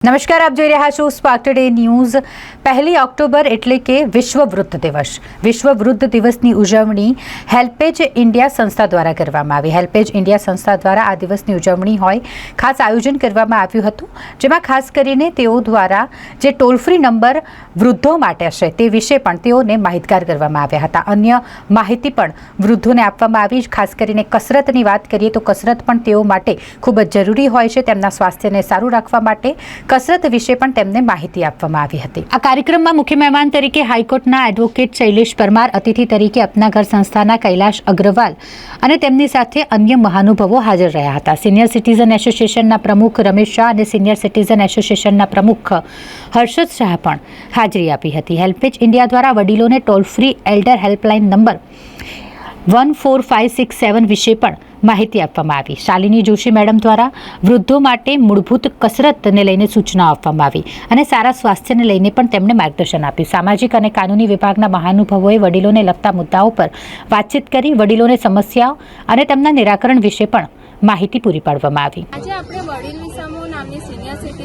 નમસ્કાર, આપ જોઈ રહ્યા છો સ્પાર્ક ટુડે ન્યૂઝ પહેલી ઓક્ટોબર એટલે કે વિશ્વ વૃદ્ધ દિવસ. વિશ્વ વૃદ્ધ દિવસની ઉજવણી હેલ્પેજ ઇન્ડિયા સંસ્થા દ્વારા કરવામાં આવી. હેલ્પેજ ઇન્ડિયા સંસ્થા દ્વારા આ દિવસની ઉજવણી હોય, ખાસ આયોજન કરવામાં આવ્યું હતું, જેમાં ખાસ કરીને તેઓ દ્વારા જે ટોલ ફ્રી નંબર વૃદ્ધો માટે છે તે વિશે પણ તેઓને માહિતગાર કરવામાં આવ્યા હતા. અન્ય માહિતી પણ વૃદ્ધોને આપવામાં આવી. ખાસ કરીને કસરતની વાત કરીએ તો કસરત પણ તેઓ માટે ખૂબ જ જરૂરી હોય છે. તેમના સ્વાસ્થ્યને સારું રાખવા માટે કસરત વિશે પણ તેમને માહિતી આપવામાં આવી હતી. આ કાર્યક્રમમાં મુખ્ય મહેમાન તરીકે હાઈકોર્ટના એડવોકેટ શૈલેષ પરમાર, અતિથિ તરીકે અપના ઘર સંસ્થાના કૈલાશ અગ્રવાલ અને તેમની સાથે અન્ય મહાનુભાવો હાજર રહ્યા હતા. સિનિયર સિટીઝન એસોસિએશનના પ્રમુખ રમેશ શાહ અને સિનિયર સિટીઝન એસોસિએશનના પ્રમુખ હર્ષદ શાહ પણ હાજરી આપી હતી. હેલ્પેજ ઇન્ડિયા દ્વારા વડીલોને toll free elder helpline number one four five six seven વિશે પણ માહિતી આપવામાં આવી. શાલિની જોશી મેડમ દ્વારા વૃદ્ધો માટે મૂળભૂત કસરતને લઈને સૂચના આપવામાં આવી અને સારા સ્વાસ્થ્યને લઈને પણ તેમણે માર્ગદર્શન આપ્યું. સામાજિક અને કાનૂની વિભાગના મહાનુભાવોએ વડીલોને લગતા મુદ્દાઓ પર વાતચીત કરી વડીલોને સમસ્યાઓ અને તેમના નિરાકરણ વિશે પણ માહિતી પૂરી પાડવામાં આવી. આજે આપણે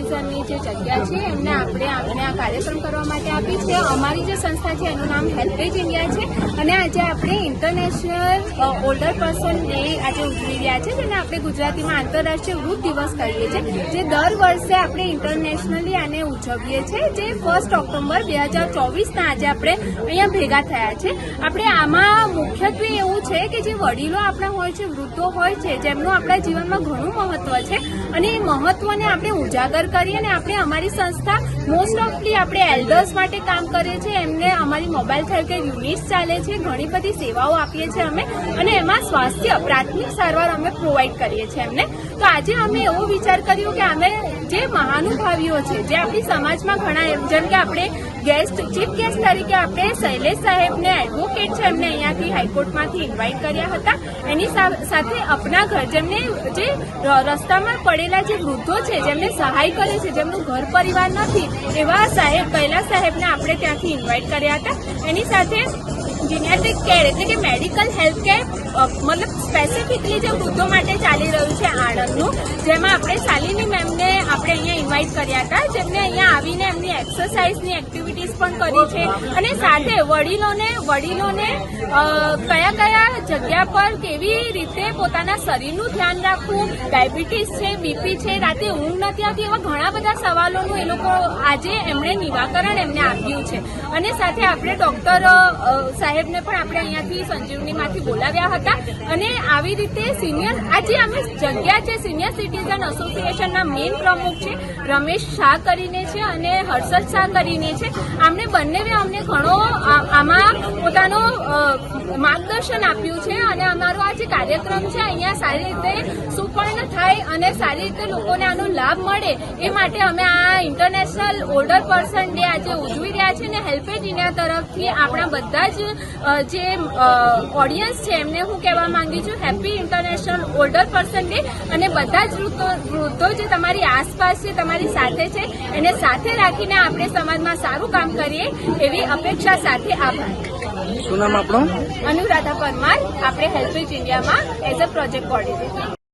સિનિયર જે જગ્યા છે, એમને આપણે આમને આ કાર્યક્રમ કરવા માટે આપી છે. અમારી જે સંસ્થા છે, એનું નામ હેલ્પેજ ઇન્ડિયા છે. અને આજે આપણે ઇન્ટરનેશનલ ઓલ્ડર પર્સન ડે આજે ઉજવી રહ્યા છે, જેને આપણે ગુજરાતીમાં આંતરરાષ્ટ્રીય વૃદ્ધ દિવસ કહીએ છીએ, જે દર વર્ષે આપણે ઇન્ટરનેશનલી આને ઉજવીએ છીએ, જે ફર્સ્ટ ઓક્ટોબર બે હજાર ચોવીસના આજે આપણે અહીંયા ભેગા થયા છે. આપણે આમાં મુખ્યત્વે એવું છે કે જે વડીલો આપણા હોય છે, વૃદ્ધો હોય છે, જેમનું આપણા જીવનમાં ઘણું મહત્વ છે, અને એ મહત્વને આપણે ઉજાગર કરી અને આપણે અમારી સંસ્થા મોસ્ટ ઓફલી આપણે એલ્ડર્સ માટે કામ કરીએ છીએ. એમને અમારી મોબાઈલ થેરપી યુનિટ્સ ચાલે છે. ઘણી બધી સેવાઓ આપીએ છીએ અમે અને એમાં સ્વાસ્થ્ય, પ્રાથમિક સારવાર અમે પ્રોવાઈડ કરીએ છીએ એમને. તો આજે અમે એવો વિચાર કર્યો કે અમે જે મહાનુભાવીઓ છે, જે આપણી સમાજમાં ઘણા જેમ કે આપણે ગેસ્ટ ચીફ ગેસ્ટ તરીકે આપણે શૈલેષ સાહેબને એડવોકેટ છે એમને અહીંયાથી હાઈકોર્ટમાંથી ઇન્વાઇટ કર્યા હતા. એની સાથે અપના ઘર, જેમને જે રસ્તામાં પડેલા જે વૃદ્ધો છે, જેમને સહાય કરે છે, જેમનું ઘર પરિવાર નથી, એવા સાહેબ કૈલાસ સાહેબને આપણે ત્યાંથી ઇન્વાઇટ કર્યા હતા. એની સાથે જીનેટિક કેર એટલે કે મેડિકલ હેલ્થ કેર મતલબ સ્પેસિફિકલી જે વૃદ્ધો માટે ચાલી રહ્યું છે આણંદનું, જેમાં આપણે શાલિની મેમને આપણે અહીંયા ઇન્વાઇટ કર્યા હતા. જેમને અહીંયા આવીને એક્સરસાઇઝની એક્ટિવિટીઝ પણ કરી છે. અને સાથે વડીલોને વડીલોને કયા કયા જગ્યા પર કેવી રીતે પોતાના શરીરનું ધ્યાન રાખવું? ડાયાબિટીસ છે, બીપી છે, રાતે ઊંઘ નથી આવતી એવા ઘણા બધા સવાલોનું એ લોકો આજે એમણે નિરાકરણ એમને આપ્યું છે. અને સાથે આપણે ડોક્ટર સાહેબને પણ આપણે અહીંયાથી સંજીવનીમાંથી બોલાવ્યા હતા. અને આવી રીતે સિનિયર, આજે અમે જગ્યા છે, સિનિયર સિટીઝન એસોસિએશનના મેઇન પ્રમુખ છે, રમેશ શાહ કરીને છે અને હર્ષદ શાહ કરીને છે આમને બંનેએ અમને ઘણો આમાં પોતાનું માર્ગદર્શન આપ્યું છે અને અમારો આ જે કાર્યક્રમ છે, અહીંયા સારી રીતે સુપર્ણ થાય અને સારી રીતે લોકોને આનો લાભ મળે એ માટે અમે આ ઇન્ટરનેશનલ ઓલ્ડર પર્સન ડે આજે ઉજવી રહ્યા છીએ અને હેલ્પેજ ઇન્ડિયા તરફથી આપણા બધા જ જે ઓડિયન્સ છે એમને હું કહેવા માંગુ છું happy international older person day અને બધા જ વૃદ્ધો વૃદ્ધો જે તમારી આસપાસ છે તમારી સાથે છે એને સાથે રાખીને આપણે સમાજમાં સારું કામ કરીએ એવી અપેક્ષા સાથે આભાર. શું નામ આપણું? અનુરાધા પરમાર આપણે હેલ્પેજ ઇન્ડિયામાં એઝ અ પ્રોજેક્ટ કોર્ડિનેટર